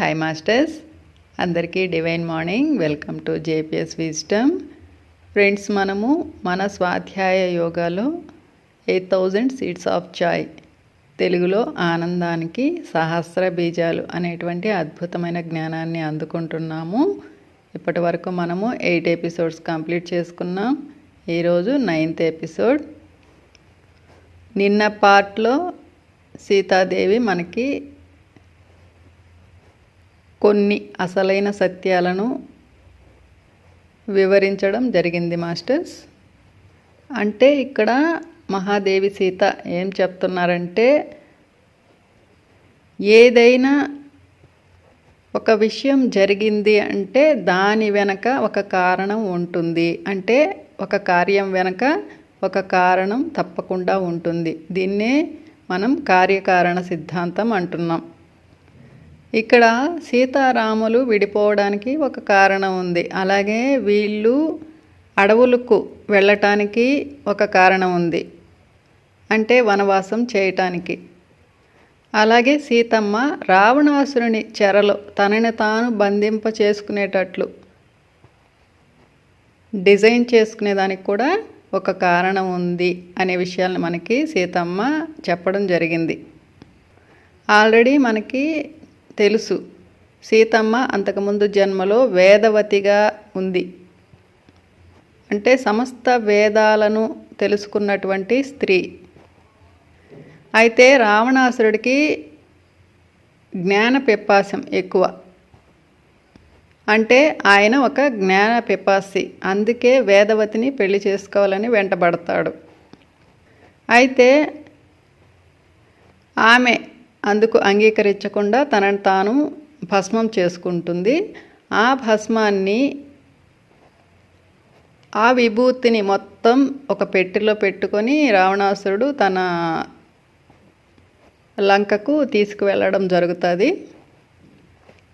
Hi masters అందరికీ divine morning welcome to JPS wisdom friends మనము మన స్వాధ్యాయ యోగాలో eight thousand seeds of joy తెలుగులో ఆనందానికి సహస్ర బీజాలు అనేటువంటి అద్భుతమైన జ్ఞానాన్ని అందుకుంటున్నాము. ఇప్పటి వరకు మనము ఎయిట్ ఎపిసోడ్స్ కంప్లీట్ చేసుకున్నాం. ఈరోజు నైన్త్ ఎపిసోడ్ నిన్న పార్ట్లో సీతాదేవి మనకి కొన్ని అసలైన సత్యాలను వివరించడం జరిగింది మాస్టర్స్. అంటే ఇక్కడ మహాదేవి సీత ఏం చెప్తున్నారంటే ఏదైనా ఒక విషయం జరిగింది అంటే దాని వెనక ఒక కారణం ఉంటుంది. అంటే ఒక కార్యం వెనక ఒక కారణం తప్పకుండా ఉంటుంది. దీన్నే మనం కార్యకారణ సిద్ధాంతం అంటున్నాం. ఇక్కడ సీతారాములు విడిపోవడానికి ఒక కారణం ఉంది. అలాగే వీళ్ళు అడవులకు వెళ్ళటానికి ఒక కారణం ఉంది. అంటే వనవాసం చేయటానికి. అలాగే సీతమ్మ రావణాసురుని చెరలో తనని తాను బంధింప చేసుకునేటట్లు డిజైన్ చేసుకునేదానికి కూడా ఒక కారణం ఉంది అనే విషయాలను మనకి సీతమ్మ చెప్పడం జరిగింది. ఆల్రెడీ మనకి తెలుసు. సీతమ్మ అంతకుముందు జన్మలో వేదవతిగా ఉంది. అంటే సమస్త వేదాలను తెలుసుకున్నటువంటి స్త్రీ. అయితే రావణాసురుడికి జ్ఞాన పిపాసం ఎక్కువ. అంటే ఆయన ఒక జ్ఞాన పిపాసి అందుకే వేదవతిని పెళ్ళి చేసుకోవాలని వెంటబడతాడు. అయితే ఆమె అందుకు అంగీకరించకుండా తనను తాను భస్మం చేసుకుంటుంది. ఆ భస్మాన్ని ఆ విభూతిని మొత్తం ఒక పెట్టెలో పెట్టుకొని రావణాసురుడు తన లంకకు తీసుకువెళ్ళడం జరుగుతుంది.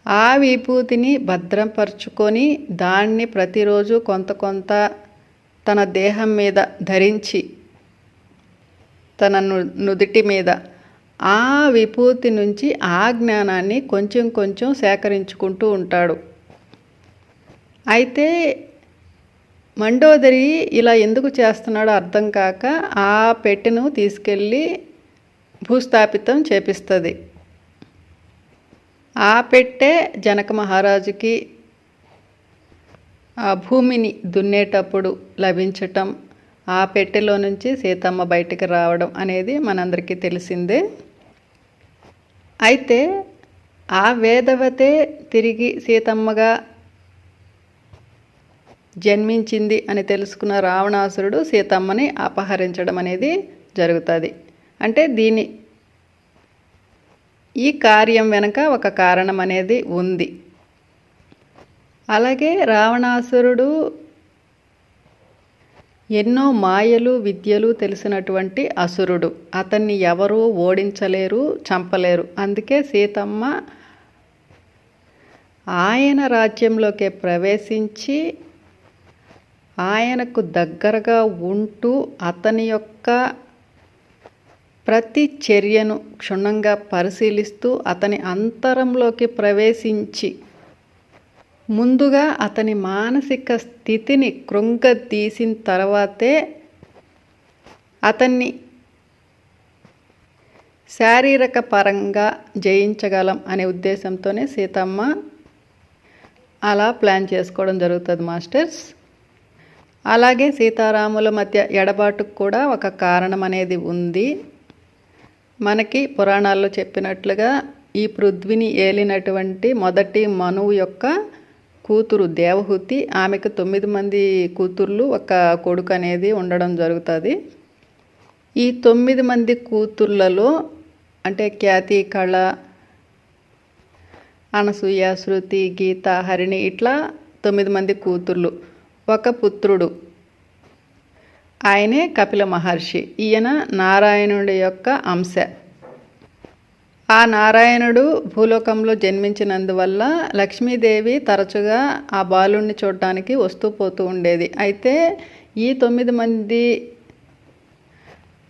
ఆ విభూతిని భద్రపరుచుకొని దాన్ని ప్రతిరోజు కొంత కొంత తన దేహం మీద ధరించి తన నుదిటి మీద ఆ విభూతి నుంచి ఆ జ్ఞానాన్ని కొంచెం కొంచెం సేకరించుకుంటూ ఉంటాడు. అయితే మండోదరి ఇలా ఎందుకు చేస్తున్నాడో అర్థం కాక ఆ పెట్టెను తీసుకెళ్ళి భూస్థాపితం చేపిస్తుంది. ఆ పెట్టె జనక మహారాజుకి ఆ భూమిని దున్నేటప్పుడు లభించటం ఆ పెట్టెలో నుంచి సీతమ్మ బయటికి రావడం అనేది మనందరికీ తెలిసిందే. అయితే ఆ వేదవతే తిరిగి సీతమ్మగా జన్మించింది అని తెలుసుకున్న రావణాసురుడు సీతమ్మని అపహరించడం అనేది జరుగుతుంది. అంటే దీని ఈ కార్యం వెనుక ఒక కారణం అనేది ఉంది. అలాగే రావణాసురుడు ఎన్నో మాయలు విద్యలు తెలిసినటువంటి అసురుడు. అతన్ని ఎవరూ ఓడించలేరు చంపలేరు. అందుకే సీతమ్మ ఆయన రాజ్యంలోకి ప్రవేశించి ఆయనకు దగ్గరగా ఉంటూ అతని యొక్క ప్రతి చర్యను క్షుణ్ణంగా పరిశీలిస్తూ అతని అంతరంలోకి ప్రవేశించి ముందుగా అతని మానసిక స్థితిని కృంగతీసిన తర్వాతే అతన్ని శారీరక పరంగా జయించగలం అనే ఉద్దేశంతోనే సీతమ్మ అలా ప్లాన్ చేసుకోవడం జరుగుతుంది మాస్టర్స్. అలాగే సీతారాముల మధ్య ఎడబాటుకు కూడా ఒక కారణం అనేది ఉంది. మనకి పురాణాల్లో చెప్పినట్లుగా ఈ పృథ్వీని ఏలినటువంటి మొదటి మనువు యొక్క కూతురు దేవహూతి ఆమెకు తొమ్మిది మంది కూతుర్లు ఒక కొడుకు అనేది ఉండడం జరుగుతుంది. ఈ తొమ్మిది మంది కూతుర్లలో అంటే ఖ్యాతి కళ అనసూయ శృతి గీత హరిణి ఇట్లా తొమ్మిది మంది కూతుర్లు. ఒక పుత్రుడు. ఆయనే కపిల మహర్షి. ఈయన నారాయణుడి యొక్క అంశ. ఆ నారాయణుడు భూలోకంలో జన్మించినందువల్ల లక్ష్మీదేవి తరచుగా ఆ బాలుణ్ణి చూడటానికి వస్తూ పోతూ ఉండేది. అయితే ఈ తొమ్మిది మంది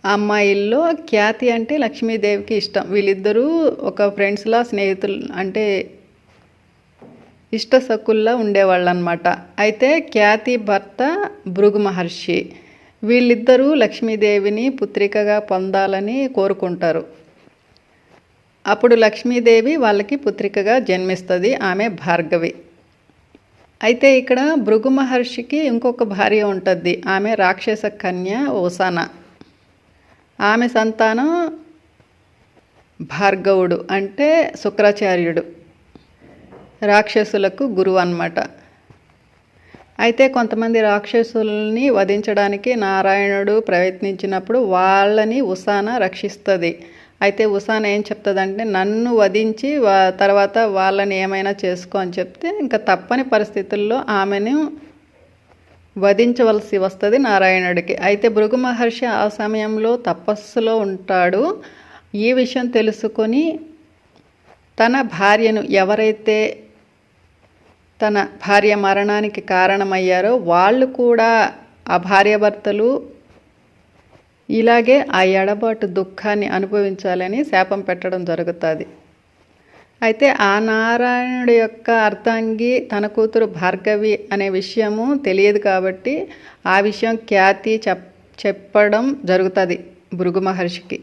అమ్మాయిల్లో ఖ్యాతి అంటే లక్ష్మీదేవికి ఇష్టం. వీళ్ళిద్దరూ ఒక ఫ్రెండ్స్లా స్నేహితులు అంటే ఇష్టసక్కుల్లా ఉండేవాళ్ళు అనమాట అయితే ఖ్యాతి భర్త భృగు మహర్షి. వీళ్ళిద్దరూ లక్ష్మీదేవిని పుత్రికగా పొందాలని కోరుకుంటారు. అప్పుడు లక్ష్మీదేవి వాళ్ళకి పుత్రికగా జన్మిస్తుంది ఆమె భార్గవి. అయితే ఇక్కడ భృగు మహర్షికి ఇంకొక భార్య ఉంటుంది ఆమె రాక్షస కన్య ఓసాన. ఆమె సంతానం భార్గవుడు అంటే శుక్రాచార్యుడు. రాక్షసులకు గురువు అన్నమాట. అయితే కొంతమంది రాక్షసుల్ని వధించడానికి నారాయణుడు ప్రయత్నించినప్పుడు వాళ్ళని ఉసాన రక్షిస్తుంది. అయితే ఉసాన ఏం చెప్తుందంటే నన్ను వధించి వా- తర్వాత వాళ్ళని ఏమైనా చేసుకో అని చెప్తే ఇంకా తప్పని పరిస్థితుల్లో ఆమెను వధించవలసి వస్తుంది నారాయణుడికి. అయితే భృగు మహర్షి ఆ సమయంలో తపస్సులో ఉంటాడు. ఈ విషయం తెలుసుకొని తన భార్యను ఎవరైతే తన భార్య మరణానికి కారణమయ్యారో వాళ్ళు కూడా ఆ భార్యాభర్తలు ఇలాగే ఆ ఎడబాటు దుఃఖాన్ని అనుభవించాలని శాపం పెట్టడం జరుగుతుంది. అయితే ఆ నారాయణుడి యొక్క అర్థాంగి తన కూతురు భార్గవి అనే విషయము తెలియదు కాబట్టి ఆ విషయం ఖ్యాతి చెప్ చెప్పడం జరుగుతుంది భృగు మహర్షికి.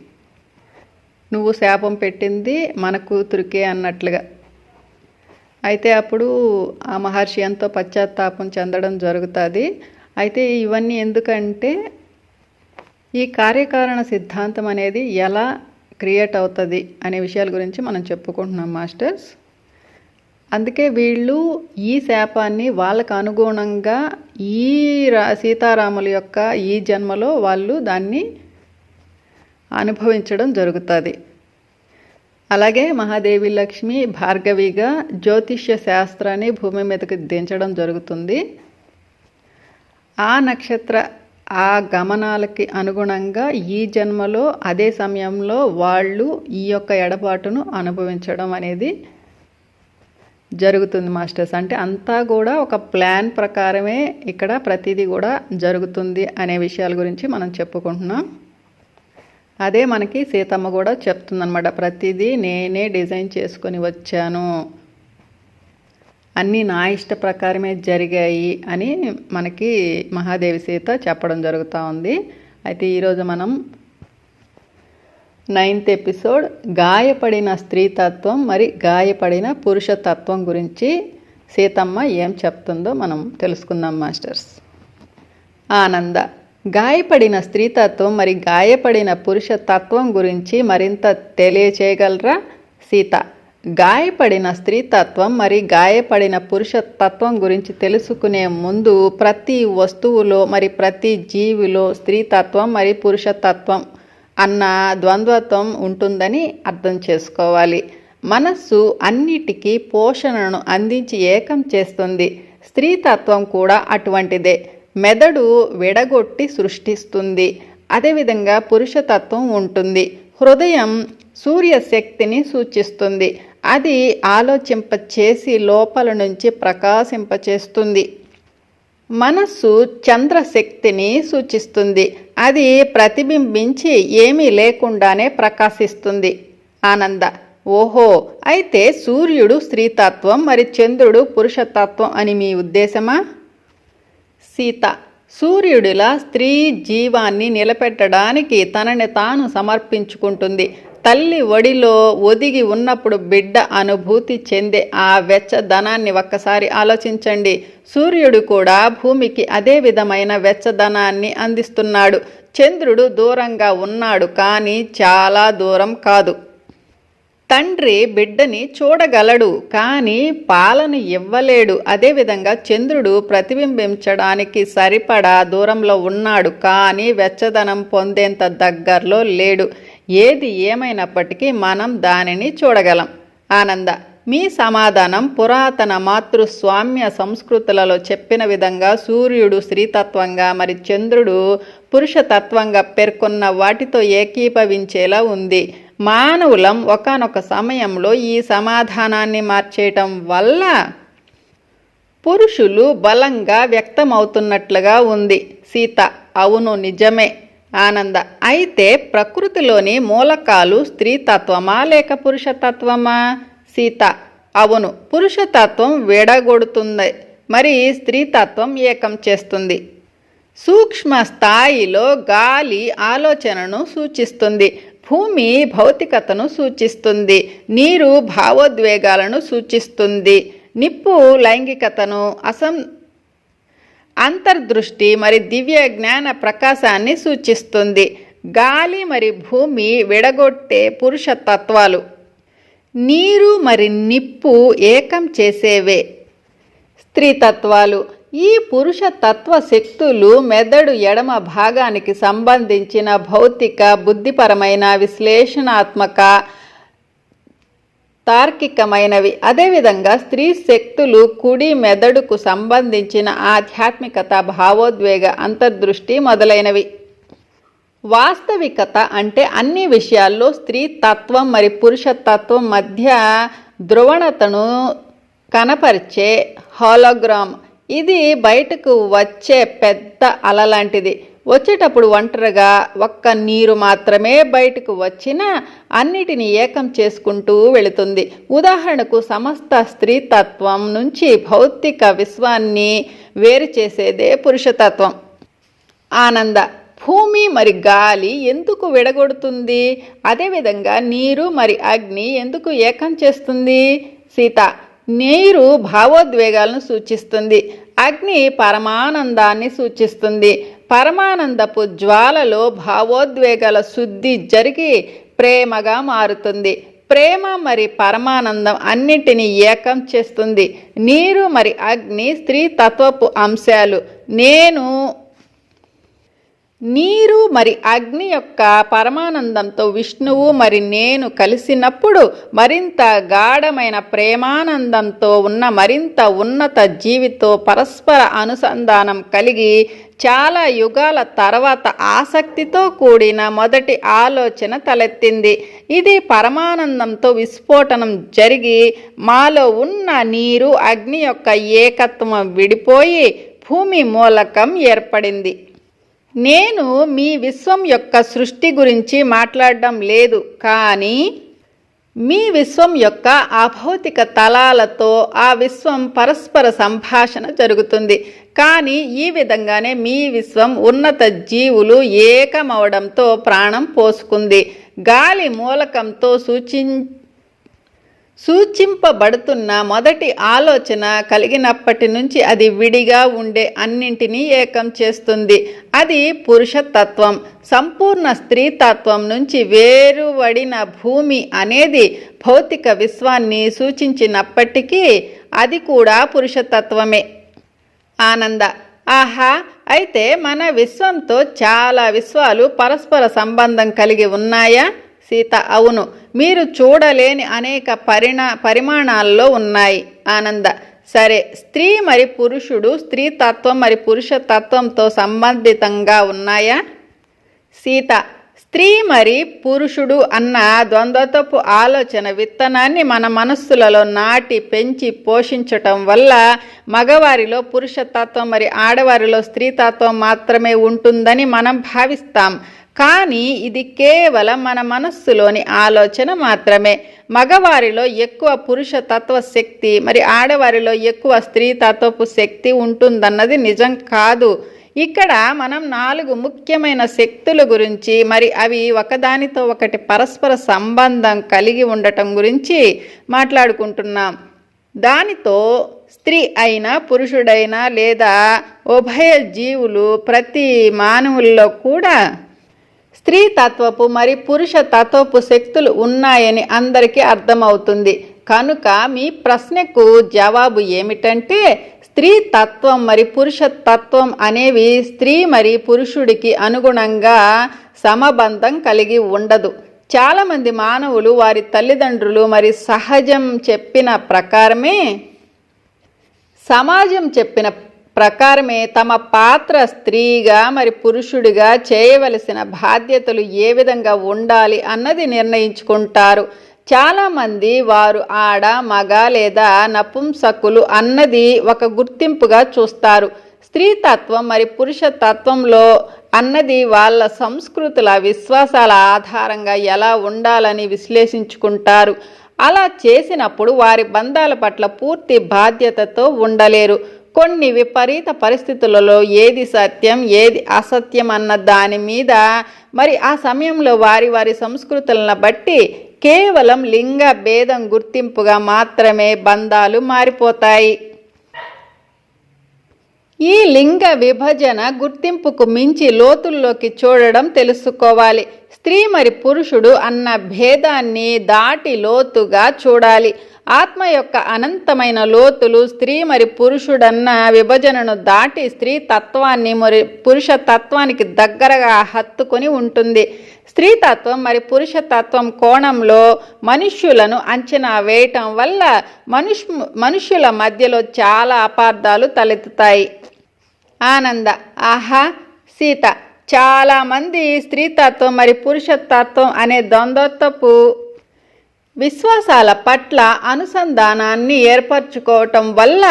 నువ్వు శాపం పెట్టింది మన కూతురికే అన్నట్లుగా. అయితే అప్పుడు ఆ మహర్షి ఎంతో పశ్చాత్తాపం చెందడం జరుగుతుంది. అయితే ఇవన్నీ ఎందుకంటే ఈ కార్యకారణ సిద్ధాంతం అనేది ఎలా క్రియేట్ అవుతుంది అనే విషయాల గురించి మనం చెప్పుకుంటున్నాం మాస్టర్స్. అందుకే వీళ్ళు ఈ శాపాన్ని వాళ్ళకు అనుగుణంగా ఈ రా సీతారాముల యొక్క ఈ జన్మలో వాళ్ళు దాన్ని అనుభవించడం జరుగుతుంది. అలాగే మహాదేవి లక్ష్మి భార్గవిగా జ్యోతిష్య శాస్త్రాన్ని భూమి మీదకి దించడం జరుగుతుంది. ఆ నక్షత్ర ఆ గమనాలకి అనుగుణంగా ఈ జన్మలో అదే సమయంలో వాళ్ళు ఈ యొక్క ఎడబాటును అనుభవించడం అనేది జరుగుతుంది మాస్టర్స్. అంటే అంతా కూడా ఒక ప్లాన్ ప్రకారమే ఇక్కడ ప్రతిదీ కూడా జరుగుతుంది అనే విషయాల గురించి మనం చెప్పుకుంటున్నాం. అదే మనకి సీతమ్మ కూడా చెప్తుందన్నమాట ప్రతిదీ నేనే డిజైన్ చేసుకొని వచ్చాను. అన్నీ నా ఇష్ట ప్రకారమే జరిగాయి అని మనకి మహాదేవి సీత చెప్పడం జరుగుతూ ఉంది. అయితే ఈరోజు మనం నైన్త్ ఎపిసోడ్ గాయపడిన స్త్రీతత్వం మరి గాయపడిన పురుషతత్వం గురించి సీతమ్మ ఏం చెప్తుందో మనం తెలుసుకుందాం మాస్టర్స్. ఆనంద గాయపడిన స్త్రీతత్వం మరి గాయపడిన పురుష తత్వం గురించి మరింత తెలియచేయగలరా సీత? గాయపడిన స్త్రీతత్వం మరి గాయపడిన పురుష తత్వం గురించి తెలుసుకునే ముందు ప్రతి వస్తువులో మరి ప్రతి జీవిలో స్త్రీతత్వం మరి పురుషతత్వం అన్న ద్వంద్వత్వం ఉంటుందని అర్థం చేసుకోవాలి. మనస్సు అన్నిటికీ పోషణను అందించి ఏకం చేస్తుంది. స్త్రీతత్వం కూడా అటువంటిదే. మెదడు విడగొట్టి సృష్టిస్తుంది. అదేవిధంగా పురుషతత్వం ఉంటుంది. హృదయం సూర్యశక్తిని సూచిస్తుంది. అది ఆలోచింపచేసి లోపల నుంచి ప్రకాశింపచేస్తుంది. మనస్సు చంద్రశక్తిని సూచిస్తుంది. అది ప్రతిబింబించి ఏమీ లేకుండానే ప్రకాశిస్తుంది. ఆనంద. ఓహో అయితే సూర్యుడు స్త్రీతత్వం మరి చంద్రుడు పురుషతత్వం అని మీ ఉద్దేశమా? సీత. సూర్యుడిలా స్త్రీ జీవాన్ని నిలబెట్టడానికి తనని తాను సమర్పించుకుంటుంది. తల్లి ఒడిలో ఒదిగి ఉన్నప్పుడు బిడ్డ అనుభూతి చెందే ఆ వెచ్చదనాన్ని ఒక్కసారి ఆలోచించండి. సూర్యుడు కూడా భూమికి అదే విధమైన వెచ్చదనాన్ని అందిస్తున్నాడు. చంద్రుడు దూరంగా ఉన్నాడు కానీ చాలా దూరం కాదు. తండ్రి బిడ్డని చూడగలడు కానీ పాలను ఇవ్వలేడు. అదేవిధంగా చంద్రుడు ప్రతిబింబించడానికి సరిపడా దూరంలో ఉన్నాడు కానీ వెచ్చదనం పొందేంత దగ్గరలో లేడు. ఏది ఏమైనప్పటికీ మనం దానిని చూడగలం. ఆనంద మీ సమాధానం పురాతన మాతృస్వామ్య సంస్కృతులలో చెప్పిన విధంగా సూర్యుడు స్త్రీతత్వంగా మరి చంద్రుడు పురుషతత్వంగా పేర్కొన్న వాటితో ఏకీభవించేలా ఉంది. మానవులం ఒకానొక సమయంలో ఈ సమాధానాన్ని మార్చేయటం వల్ల పురుషులు బలంగా వ్యక్తమవుతున్నట్లుగా ఉంది. సీత అవును నిజమే. ఆనంద. అయితే ప్రకృతిలోని మూలకాలు స్త్రీతత్వమా లేక పురుషతత్వమా? సీత. అవును పురుషతత్వం విడగొడుతుంది. మరి స్త్రీతత్వం ఏకం చేస్తుంది? సూక్ష్మ స్థాయిలో గాలి ఆలోచనను సూచిస్తుంది. భూమి భౌతికతను సూచిస్తుంది. నీరు భావోద్వేగాలను సూచిస్తుంది. నిప్పు లైంగికతను అసం అంతర్దృష్టి మరి దివ్య జ్ఞాన ప్రకాశాన్ని సూచిస్తుంది. గాలి మరి భూమి విడగొట్టే పురుష తత్వాలు. నీరు మరి నిప్పు ఏకం చేసేవే. స్త్రీతత్వాలు ఈ పురుష తత్వ శక్తులు మెదడు ఎడమ భాగానికి సంబంధించిన భౌతిక బుద్ధిపరమైన విశ్లేషణాత్మక తార్కికమైనవి. అదేవిధంగా స్త్రీ శక్తులు కుడి మెదడుకు సంబంధించిన ఆధ్యాత్మికత భావోద్వేగ అంతర్దృష్టి మొదలైనవి. వాస్తవికత అంటే అన్ని విషయాల్లో స్త్రీ తత్వం మరి పురుష తత్వం మధ్య ధ్రువణతను కనపరిచే హాలోగ్రామ్ ఇది బయటకు వచ్చే పెద్ద అల లాంటిది వచ్చేటప్పుడు ఒంటరిగా ఒక్క నీరు మాత్రమే బయటకు వచ్చినా అన్నిటిని ఏకం చేసుకుంటూ వెళుతుంది. ఉదాహరణకు సమస్త స్త్రీతత్వం నుంచి భౌతిక విశ్వాన్ని వేరు చేసేదే పురుషతత్వం ఆనంద భూమి మరి గాలి ఎందుకు విడగొడుతుంది? అదేవిధంగా నీరు మరి అగ్ని ఎందుకు ఏకం చేస్తుంది? సీత నీరు భావోద్వేగాలను సూచిస్తుంది. అగ్ని పరమానందాన్ని సూచిస్తుంది. పరమానందపు జ్వాలలో భావోద్వేగాల శుద్ధి జరిగి ప్రేమగా మారుతుంది. ప్రేమ మరి పరమానందం అన్నిటినీ ఏకం చేస్తుంది. నీరు మరి అగ్ని స్త్రీ తత్వపు అంశాలు. నేను నీరు మరి అగ్ని యొక్క పరమానందంతో విష్ణువు మరి నేను కలిసినప్పుడు మరింత గాఢమైన ప్రేమానందంతో ఉన్న మరింత ఉన్నత జీవితో పరస్పర అనుసంధానం కలిగి చాలా యుగాల తర్వాత ఆసక్తితో కూడిన మొదటి ఆలోచన తలెత్తింది. ఇది పరమానందంతో విస్ఫోటనం జరిగి మాలో ఉన్న నీరు అగ్ని యొక్క ఏకత్వం విడిపోయి భూమి మూలకం ఏర్పడింది. నేను మీ విశ్వం యొక్క సృష్టి గురించి మాట్లాడడం లేదు కానీ మీ విశ్వం యొక్క అభౌతిక తలాలతో ఆ విశ్వం పరస్పర సంభాషణ జరుగుతుంది. కానీ ఈ విధంగానే మీ విశ్వం ఉన్నత జీవులు ఏకమవడంతో ప్రాణం పోసుకుంది. గాలి మూలకంతో సూచించ సూచింపబడుతున్న మొదటి ఆలోచన కలిగినప్పటి నుంచి అది విడిగా ఉండే అన్నింటినీ ఏకం చేస్తుంది. అది పురుషతత్వం. సంపూర్ణ స్త్రీతత్వం నుంచి వేరువడిన భూమి అనేది భౌతిక విశ్వాన్ని సూచించినప్పటికీ అది కూడా పురుషతత్వమే. ఆనంద. ఆహా! అయితే మన విశ్వంతో చాలా విశ్వాలు పరస్పర సంబంధం కలిగి ఉన్నాయా? సీత. అవును. మీరు చూడలేని అనేక పరిణా పరిమాణాల్లో ఉన్నాయి. ఆనంద. సరే స్త్రీ మరి పురుషుడు స్త్రీ తత్వం మరి పురుష తత్వంతో సంబంధితంగా ఉన్నాయా? సీత. స్త్రీ మరి పురుషుడు అన్న ద్వంద్వతపు ఆలోచన విత్తనాన్ని మన మనస్సులలో నాటి పెంచి పోషించటం వల్ల మగవారిలో పురుషతత్వం మరి ఆడవారిలో స్త్రీతత్వం మాత్రమే ఉంటుందని మనం భావిస్తాం. కానీ ఇది కేవలం మన మనస్సులోని ఆలోచన మాత్రమే. మగవారిలో ఎక్కువ పురుష తత్వ శక్తి మరి ఆడవారిలో ఎక్కువ స్త్రీ తత్వపు శక్తి ఉంటుందన్నది నిజం కాదు. ఇక్కడ మనం నాలుగు ముఖ్యమైన శక్తుల గురించి మరి అవి ఒకదానితో ఒకటి పరస్పర సంబంధం కలిగి ఉండటం గురించి మాట్లాడుకుంటున్నాం. దానితో స్త్రీ అయినా పురుషుడైనా లేదా ఉభయ జీవులు ప్రతి మానవుల్లో కూడా స్త్రీ తత్వపు మరి పురుష తత్వపు శక్తులు ఉన్నాయని అందరికీ అర్థమవుతుంది. కనుక మీ ప్రశ్నకు జవాబు ఏమిటంటే స్త్రీ తత్వం మరి పురుష తత్వం అనేవి స్త్రీ మరి పురుషుడికి అనుగుణంగా సమబంధం కలిగి ఉండదు. చాలామంది మానవులు వారి తల్లిదండ్రులు మరి సహజం చెప్పిన ప్రకారమే సమాజం చెప్పిన ప్రకారమే తమ పాత్ర స్త్రీగా మరి పురుషుడిగా చేయవలసిన బాధ్యతలు ఏ విధంగా ఉండాలి అన్నది నిర్ణయించుకుంటారు. చాలామంది వారు ఆడ మగ లేదా నపుంసకులు అన్నది ఒక గుర్తింపుగా చూస్తారు. స్త్రీతత్వం మరి పురుషతత్వంలో అన్నది వాళ్ళ సంస్కృతుల విశ్వాసాల ఆధారంగా ఎలా ఉండాలని విశ్లేషించుకుంటారు. అలా చేసినప్పుడు వారి బంధాల పట్ల పూర్తి బాధ్యతతో ఉండలేరు. కొన్ని విపరీత పరిస్థితులలో ఏది సత్యం ఏది అసత్యం అన్న దాని మీద మరి ఆ సమయంలో వారి వారి సంస్కృతులను బట్టి కేవలం లింగ భేదం గుర్తింపుగా మాత్రమే బంధాలు మారిపోతాయి. ఈ లింగ విభజన గుర్తింపుకు మించి లోతుల్లోకి చూడడం తెలుసుకోవాలి. స్త్రీ మరి పురుషుడు అన్న భేదాన్ని దాటి లోతుగా చూడాలి. ఆత్మ యొక్క అనంతమైన లోతులు స్త్రీ మరి పురుషుడన్న విభజనను దాటి స్త్రీ తత్వాన్ని మరి పురుష తత్వానికి దగ్గరగా హత్తుకొని ఉంటుంది. స్త్రీ తత్వం మరి పురుష తత్వం కోణంలో మనుష్యులను అంచనా వేయటం వల్ల మనుష్ మనుష్యుల మధ్యలో చాలా అపార్థాలు తలెత్తుతాయి. ఆనంద ఆహా సీత చాలామంది స్త్రీతత్వం మరి పురుషతత్వం అనే ద్వంద్వత్వపు విశ్వాసాల పట్ల అనుసంధానాన్ని ఏర్పరచుకోవటం వల్ల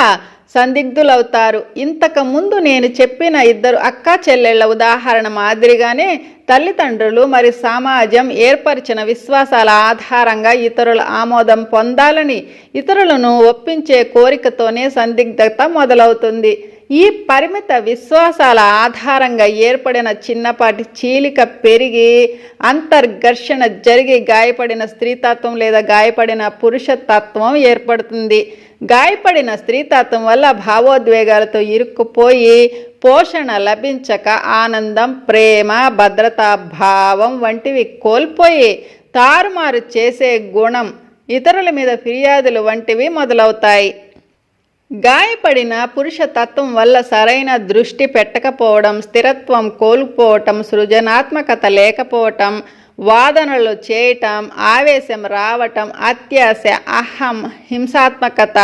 సందిగ్ధులవుతారు. ఇంతకు ముందు నేను చెప్పిన ఇద్దరు అక్క చెల్లెళ్ళ ఉదాహరణ మాదిరిగానే తల్లిదండ్రులు మరి సమాజం ఏర్పరిచిన విశ్వాసాల ఆధారంగా ఇతరుల ఆమోదం పొందాలని ఇతరులను ఒప్పించే కోరికతోనే సందిగ్ధత మొదలవుతుంది. ఈ పరిమిత విశ్వాసాల ఆధారంగా ఏర్పడిన చిన్నపాటి చీలిక పెరిగి అంతర్ఘర్షణ జరిగి గాయపడిన స్త్రీతత్వం లేదా గాయపడిన పురుషతత్వం ఏర్పడుతుంది. గాయపడిన స్త్రీతత్వం వల్ల భావోద్వేగాలతో ఇరుక్కుపోయి పోషణ లభించక ఆనందం ప్రేమ భద్రతా భావం వంటివి కోల్పోయి తారుమారు చేసే గుణం ఇతరుల మీద ఫిర్యాదులు వంటివి మొదలవుతాయి. గాయపడిన పురుష తత్వం వల్ల సరైన దృష్టి పెట్టకపోవడం స్థిరత్వం కోల్పోవటం సృజనాత్మకత లేకపోవటం వాదనలు చేయటం ఆవేశం రావటం అత్యాశ అహం హింసాత్మకత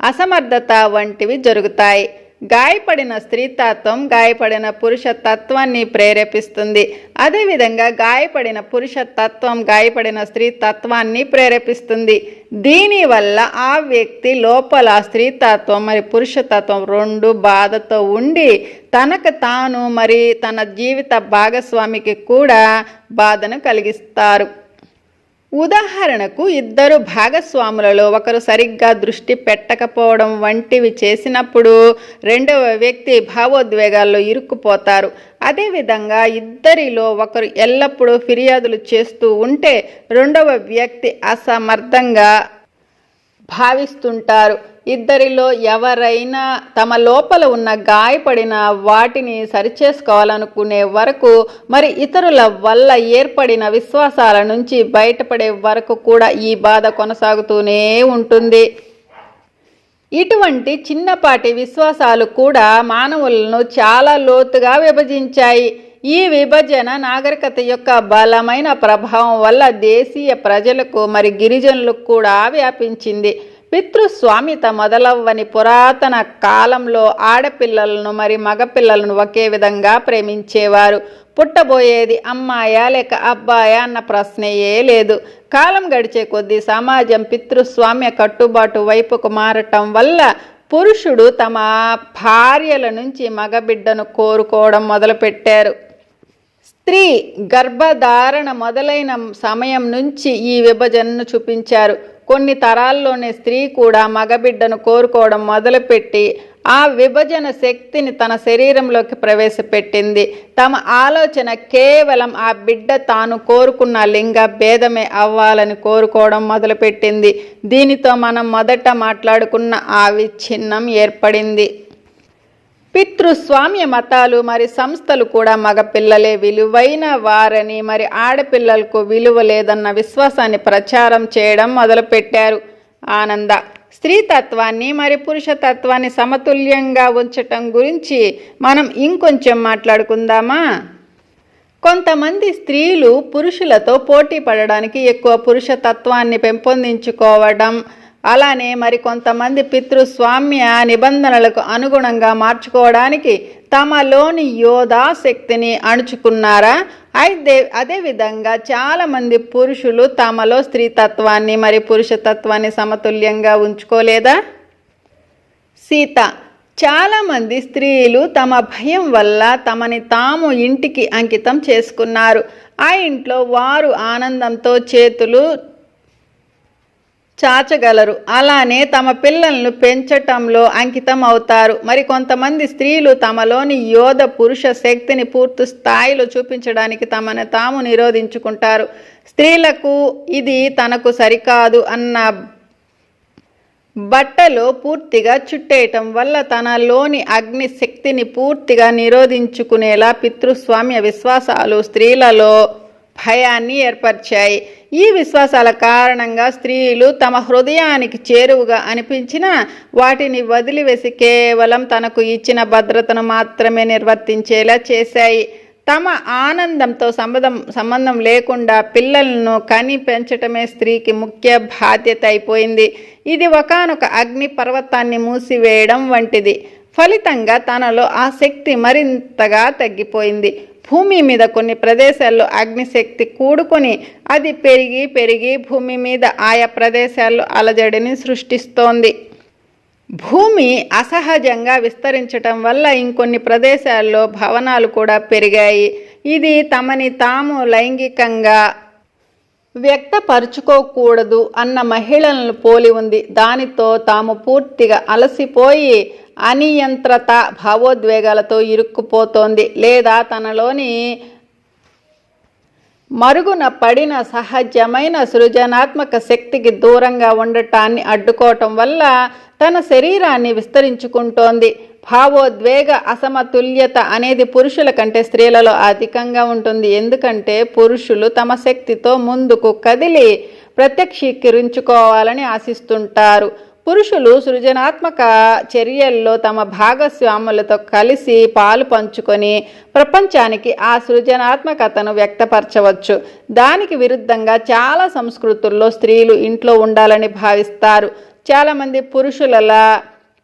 అసమర్థత వంటివి జరుగుతాయి. గాయపడిన స్త్రీతత్వం గాయపడిన పురుష తత్వాన్ని ప్రేరేపిస్తుంది. అదేవిధంగా గాయపడిన పురుష తత్వం గాయపడిన స్త్రీ తత్వాన్ని ప్రేరేపిస్తుంది. దీనివల్ల ఆ వ్యక్తి లోపల స్త్రీతత్వం మరి పురుషతత్వం రెండు బాధతో ఉండి తనకు తాను మరి తన జీవిత భాగస్వామికి కూడా బాధను కలిగిస్తారు. ఉదాహరణకు ఇద్దరు భాగస్వాములలో ఒకరు సరిగ్గా దృష్టి పెట్టకపోవడం వంటివి చేసినప్పుడు రెండవ వ్యక్తి భావోద్వేగాల్లో ఇరుక్కుపోతారు. అదేవిధంగా ఇద్దరిలో ఒకరు ఎల్లప్పుడూ ఫిర్యాదులు చేస్తూ ఉంటే రెండవ వ్యక్తి అసమర్థంగా భావిస్తుంటారు. ఇద్దరిలో ఎవరైనా తమ లోపల ఉన్న గాయపడిన వాటిని సరిచేసుకోవాలనుకునే వరకు మరి ఇతరుల వల్ల ఏర్పడిన విశ్వాసాల నుంచి బయటపడే వరకు కూడా ఈ బాధ కొనసాగుతూనే ఉంటుంది. ఇటువంటి చిన్నపాటి విశ్వాసాలు కూడా మానవులను చాలా లోతుగా విభజించాయి. ఈ విభజన నాగరికత యొక్క బలమైన ప్రభావం వల్ల దేశీయ ప్రజలకు మరి గిరిజనులకు కూడా వ్యాపించింది. పితృస్వామిత మొదలవ్వని పురాతన కాలంలో ఆడపిల్లలను మరి మగపిల్లలను ఒకే విధంగా ప్రేమించేవారు. పుట్టబోయేది అమ్మాయా లేక అబ్బాయా అన్న ప్రశ్నయే లేదు. కాలం గడిచే కొద్దీ సమాజం పితృస్వామ్య కట్టుబాటు వైపుకు మారటం వల్ల పురుషుడు తమ భార్యల నుంచి మగబిడ్డను కోరుకోవడం మొదలుపెట్టారు. స్త్రీ గర్భధారణ మొదలైన సమయం నుంచి ఈ విభజనను చూపించారు. కొన్ని తరాల్లోనే స్త్రీ కూడా మగబిడ్డను కోరుకోవడం మొదలుపెట్టి ఆ విభజన శక్తిని తన శరీరంలోకి ప్రవేశపెట్టింది. తమ ఆలోచన కేవలం ఆ బిడ్డ తాను కోరుకున్న లింగ భేదమే అవ్వాలని కోరుకోవడం మొదలుపెట్టింది. దీనితో మనం మొదట మాట్లాడుకున్న ఆ విచ్ఛిన్నం ఏర్పడింది. పితృస్వామ్య మతాలు మరి సంస్థలు కూడా మగపిల్లలే విలువైన వారని మరి ఆడపిల్లలకు విలువ లేదన్న విశ్వాసాన్ని ప్రచారం చేయడం మొదలుపెట్టారు. ఆనంద స్త్రీతత్వాన్ని మరి పురుషతత్వాన్ని సమతుల్యంగా ఉంచటం గురించి మనం ఇంకొంచెం మాట్లాడుకుందామా? కొంతమంది స్త్రీలు పురుషులతో పోటీ పడడానికి ఎక్కువ పురుషతత్వాన్ని పెంపొందించుకోవడం అలానే మరి కొంతమంది పితృస్వామ్య నిబంధనలకు అనుగుణంగా మార్చుకోవడానికి తమలోని యోధా శక్తిని అణుచుకున్నారా? అయితే అదేవిధంగా చాలామంది పురుషులు తమలో స్త్రీతత్వాన్ని మరి పురుషతత్వాన్ని సమతుల్యంగా ఉంచుకోలేదా? సీత చాలామంది స్త్రీలు తమ భయం వల్ల తమని తాము ఇంటికి అంకితం చేసుకున్నారు. ఆ ఇంట్లో వారు ఆనందంతో చేతులు చాచగలరు. అలానే తమ పిల్లలను పెంచటంలో అంకితం అవుతారు మరి కొంతమంది స్త్రీలు తమలోని యోధ పురుష శక్తిని పూర్తి స్థాయిలో చూపించడానికి తమను తాము నిరోధించుకుంటారు. స్త్రీలకు ఇది తనకు సరికాదు అన్న బట్టలు పూర్తిగా చుట్టేయటం వల్ల తనలోని అగ్ని శక్తిని పూర్తిగా నిరోధించుకునేలా పితృస్వామ్య విశ్వాసాలు స్త్రీలలో భయాన్ని ఏర్పరిచాయి. ఈ విశ్వాసాల కారణంగా స్త్రీలు తమ హృదయానికి చేరువుగా అనిపించిన వాటిని వదిలివేసి కేవలం తనకు ఇచ్చిన భద్రతను మాత్రమే నిర్వర్తించేలా చేశాయి. తమ ఆనందంతో సంబంధం సంబంధం లేకుండా పిల్లలను కని పెంచటమే స్త్రీకి ముఖ్య బాధ్యత అయిపోయింది. ఇది ఒకానొక అగ్ని పర్వతాన్ని మూసివేయడం వంటిది. ఫలితంగా తనలో ఆ శక్తి మరింతగా తగ్గిపోయింది. భూమి మీద కొన్ని ప్రదేశాల్లో అగ్నిశక్తి కూడుకొని అది పెరిగి పెరిగి భూమి మీద ఆయా ప్రదేశాల్లో అలజడిని సృష్టిస్తోంది. భూమి అసహజంగా విస్తరించటం వల్ల ఇంకొన్ని ప్రదేశాల్లో భవనాలు కూడా పెరిగాయి. ఇది తమని తాము లైంగికంగా వ్యక్తపరుచుకోకూడదు అన్న మహిళలను పోలి ఉంది. దానితో తాము పూర్తిగా అలసిపోయి అనియంత్రత భావోద్వేగాలతో ఇరుక్కుపోతోంది. లేదా తనలోని మరుగున పడిన సహజమైన సృజనాత్మక శక్తికి దూరంగా ఉండటాన్ని అడ్డుకోవటం వల్ల తన శరీరాన్ని విస్తరించుకుంటోంది. భావోద్వేగ అసమతుల్యత అనేది పురుషుల కంటే స్త్రీలలో అధికంగా ఉంటుంది. ఎందుకంటే పురుషులు తమ శక్తితో ముందుకు కదిలి ప్రత్యక్షీకరించుకోవాలని ఆశిస్తుంటారు. పురుషులు సృజనాత్మక చర్యల్లో తమ భాగస్వాములతో కలిసి పాలు పంచుకొని ప్రపంచానికి ఆ సృజనాత్మకతను వ్యక్తపరచవచ్చు. దానికి విరుద్ధంగా చాలా సంస్కృతుల్లో స్త్రీలు ఇంట్లో ఉండాలని భావిస్తారు. చాలామంది పురుషులలా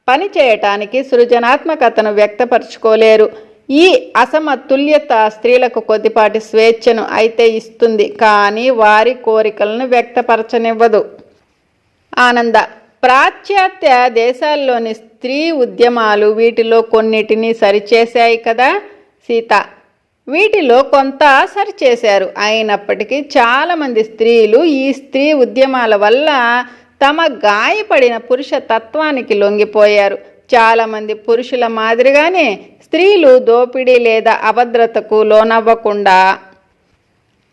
పని చేయటానికి సృజనాత్మకతను వ్యక్తపరచుకోలేరు. ఈ అసమతుల్యత స్త్రీలకు కొద్దిపాటి స్వేచ్ఛను అయితే ఇస్తుంది. కానీ వారి కోరికలను వ్యక్తపరచనివ్వదు. ఆనంద పాశ్చాత్య దేశాల్లోని స్త్రీ ఉద్యమాలు వీటిలో కొన్నిటిని సరిచేశాయి కదా? సీత. వీటిలో కొంత సరిచేశారు. అయినప్పటికీ చాలామంది స్త్రీలు ఈ స్త్రీ ఉద్యమాల వల్ల తమ గాయపడిన పురుష తత్వానికి లొంగిపోయారు. చాలామంది పురుషుల మాదిరిగానే స్త్రీలు దోపిడీ లేదా అభద్రతకు లోనవ్వకుండా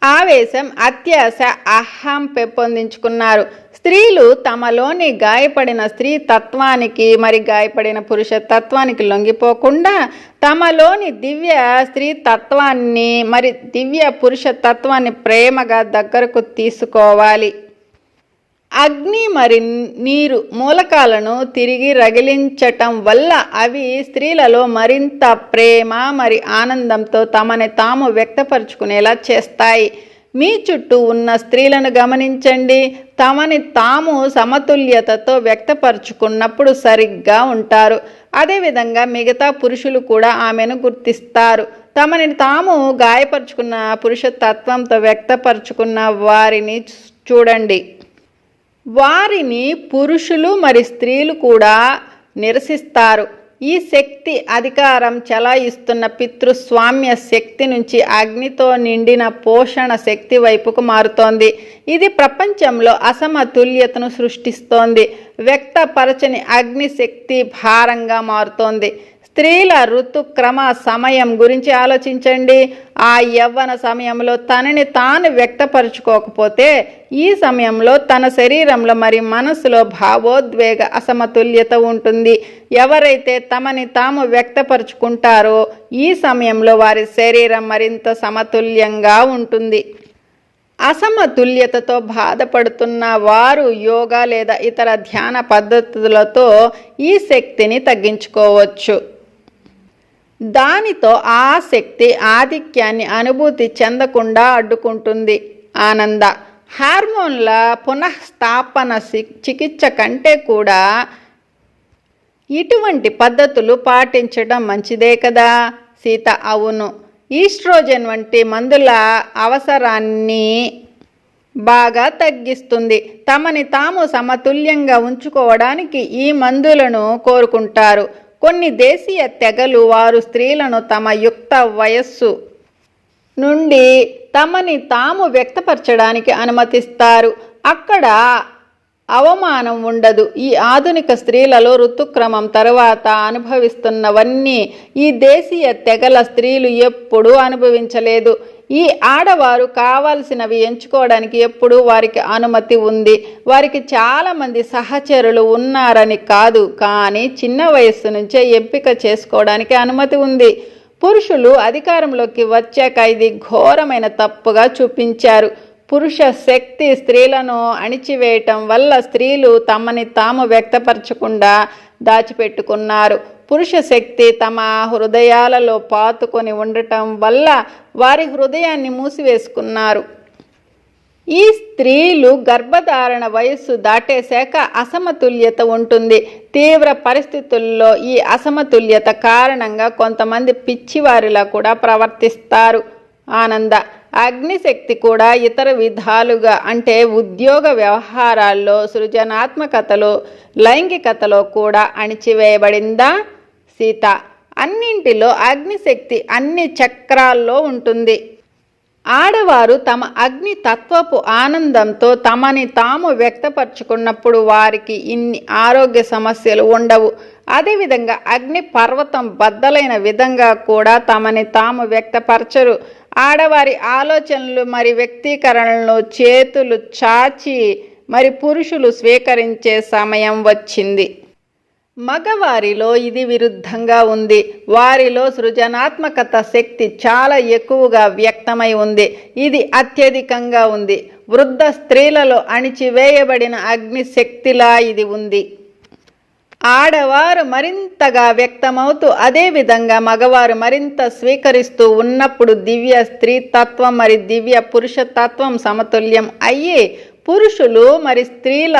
ఆవేశం అత్యాశ అహం పెంపొందించుకున్నారు. స్త్రీలు తమలోని గాయపడిన స్త్రీ తత్వానికి మరి గాయపడిన పురుష తత్వానికి లొంగిపోకుండా తమలోని దివ్య స్త్రీ తత్వాన్ని మరి దివ్య పురుష తత్వాన్ని ప్రేమగా దగ్గరకు తీసుకోవాలి. అగ్ని మరి నీరు మూలకాలను తిరిగి రగిలించటం వల్ల అవి స్త్రీలలో మరింత ప్రేమ మరి ఆనందంతో తమని తాము వ్యక్తపరుచుకునేలా చేస్తాయి. మీ చుట్టూ ఉన్న స్త్రీలను గమనించండి. తమని తాము సమతుల్యతతో వ్యక్తపరుచుకున్నప్పుడు సరిగ్గా ఉంటారు. అదేవిధంగా మిగతా పురుషులు కూడా ఆమెను గుర్తిస్తారు. తమని తాము గాయపరుచుకున్న పురుష తత్వంతో వ్యక్తపరుచుకున్న వారిని చూడండి. వారిని పురుషులు మరి స్త్రీలు కూడా నిరసిస్తారు. ఈ శక్తి అధికారం చలాయిస్తున్న పితృస్వామ్య శక్తి నుంచి అగ్నితో నిండిన పోషణ శక్తి వైపుకు మారుతోంది. ఇది ప్రపంచంలో అసమతుల్యతను సృష్టిస్తోంది. వ్యక్తపరచని అగ్ని శక్తి భారంగా మారుతోంది. స్త్రీల ఋతుక్రమ సమయం గురించి ఆలోచించండి. ఆ యవ్వన సమయంలో తనని తాను వ్యక్తపరుచుకోకపోతే ఈ సమయంలో తన శరీరంలో మరి మనసులో భావోద్వేగ అసమతుల్యత ఉంటుంది. ఎవరైతే తమని తాము వ్యక్తపరుచుకుంటారో ఈ సమయంలో వారి శరీరం మరింత సమతుల్యంగా ఉంటుంది. అసమతుల్యతతో బాధపడుతున్న వారు యోగా లేదా ఇతర ధ్యాన పద్ధతులతో ఈ శక్తిని తగ్గించుకోవచ్చు. దానితో ఆ శక్తి ఆధిక్యాన్ని అనుభూతి చెందకుండా అడ్డుకుంటుంది. ఆనంద. హార్మోన్ల పునఃస్థాపన చికిత్స కంటే కూడా ఇటువంటి పద్ధతులు పాటించడం మంచిదే కదా? సీత. అవును. ఈస్ట్రోజన్ వంటి మందుల అవసరాన్ని బాగా తగ్గిస్తుంది. తమని తాము సమతుల్యంగా ఉంచుకోవడానికి ఈ మందులను కోరుకుంటారు. కొన్ని దేశీయ తెగలు వారు స్త్రీలను తమ యుక్త వయస్సు నుండి తమని తాము వ్యక్తపరచడానికి అనుమతిస్తారు. అక్కడ అవమానం ఉండదు. ఈ ఆధునిక స్త్రీలలో ఋతుక్రమం తరువాత అనుభవిస్తున్నవన్నీ ఈ దేశీయ తెగల స్త్రీలు ఎప్పుడూ అనుభవించలేదు. ఈ ఆడవారు కావాల్సినవి ఎంచుకోవడానికి ఎప్పుడూ వారికి అనుమతి ఉంది. వారికి చాలామంది సహచరులు ఉన్నారని కాదు కానీ చిన్న వయస్సు నుంచే ఎంపిక చేసుకోవడానికి అనుమతి ఉంది. పురుషులు అధికారంలోకి వచ్చాక ఇది ఘోరమైన తప్పుగా చూపించారు. పురుష శక్తి స్త్రీలను అణిచివేయటం వల్ల స్త్రీలు తమని తాము వ్యక్తపరచకుండా దాచిపెట్టుకున్నారు. పురుష శక్తి తమ హృదయాలలో పాతుకొని ఉండటం వల్ల వారి హృదయాన్ని మూసివేసుకున్నారు. ఈ స్త్రీలు గర్భధారణ వయస్సు దాటేశాక అసమతుల్యత ఉంటుంది. తీవ్ర పరిస్థితుల్లో ఈ అసమతుల్యత కారణంగా కొంతమంది పిచ్చివారిలా కూడా ప్రవర్తిస్తారు. ఆనంద అగ్నిశక్తి కూడా ఇతర విధాలుగా అంటే ఉద్యోగ వ్యవహారాల్లో సృజనాత్మకతలో లైంగికతలో కూడా అణిచివేయబడిందా? సీత. అన్నింటిలో అగ్నిశక్తి అన్ని చక్రాల్లో ఉంటుంది. ఆడవారు తమ అగ్ని తత్వపు ఆనందంతో తమని తాము వ్యక్తపరచుకున్నప్పుడు వారికి ఇన్ని ఆరోగ్య సమస్యలు ఉండవు. అదేవిధంగా అగ్ని పర్వతం బద్దలైన విధంగా కూడా తమని తాము వ్యక్తపరచరు. ఆడవారి ఆలోచనలు మరి వ్యక్తీకరణలను చేతులు చాచి మరి పురుషులు స్వీకరించే సమయం వచ్చింది. మగవారిలో ఇది విరుద్ధంగా ఉంది. వారిలో సృజనాత్మకత శక్తి చాలా ఎక్కువగా వ్యక్తమై ఉంది. ఇది అత్యధికంగా ఉంది. వృద్ధ స్త్రీలలో అణిచివేయబడిన అగ్ని శక్తిలా ఇది ఉంది. ఆడవారు మరింతగా వ్యక్తమవుతూ అదేవిధంగా మగవారు మరింత స్వీకరిస్తూ ఉన్నప్పుడు దివ్య స్త్రీ తత్వం మరి దివ్య పురుష తత్వం సమతుల్యం అయ్యి పురుషులు మరి స్త్రీల